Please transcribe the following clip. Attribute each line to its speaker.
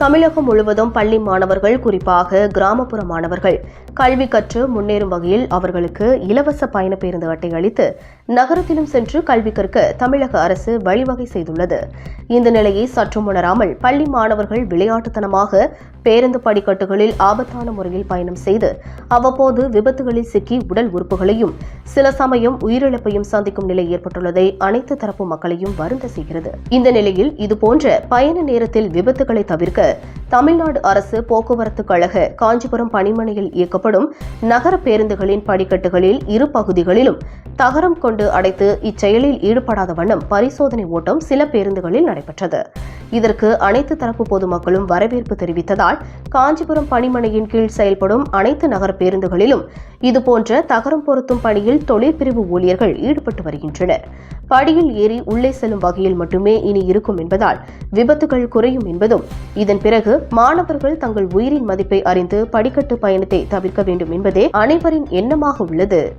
Speaker 1: தமிழகம் முழுவதும் பள்ளி மாணவர்கள் குறிப்பாக கிராமப்புற மாணவர்கள் கல்வி கற்று முன்னேறும் வகையில் அவர்களுக்கு இலவச பயண பேருந்து அட்டை அளித்து நகரத்திலும் சென்று கல்வி கற்க தமிழக அரசு வழிவகை செய்துள்ளது. இந்த நிலையை சற்றும் உணராமல் பள்ளி மாணவர்கள் விளையாட்டுத்தனமாக பேருந்து படிக்கட்டுகளில் ஆபத்தான முறையில் பயணம் செய்து அவ்வப்போது விபத்துகளில் சிக்கி உடல் உறுப்புகளையும் சில சமயம் உயிரிழப்பையும் சந்திக்கும் நிலை ஏற்பட்டுள்ளதை அனைத்து தரப்பு மக்களையும் வருந்த செய்கிறது. இந்த நிலையில் இதுபோன்ற பயண நேரத்தில் விபத்துகளை தவிர்க்க தமிழ்நாடு அரசு போக்குவரத்து கழக காஞ்சிபுரம் பணிமனையில் இயக்கப்படும் நகர பேருந்துகளின் படிக்கட்டுகளில் இரு பகுதிகளிலும் தகரம் கொண்டு அடைத்து இச்செயலில் ஈடுபடாத வண்ணம் பரிசோதனை ஓட்டம் சில பேருந்துகளில் நடைபெற்றது. இதற்கு அனைத்து தரப்பு பொதுமக்களும் வரவேற்பு தெரிவித்ததால் காஞ்சிபுரம் பணிமனையின் கீழ் செயல்படும் அனைத்து நகர பேருந்துகளிலும் இதுபோன்ற தகரம் பொருத்தும் பணியில் தொழிற்பிரிவு ஊழியர்கள் ஈடுபட்டு வருகின்றனர். படியில் ஏறி உள்ளே செல்லும் வகையில் மட்டுமே இனி இருக்கும் என்பதால் விபத்துகள் குறையும் என்பதும் இதன் பிறகு மாணவர்கள் தங்கள் உயிரின் மதிப்பை அறிந்து படிக்கட்டு பயணத்தை தவிர்க்க வேண்டும் என்பதே அனைவரின் எண்ணமாக உள்ளது.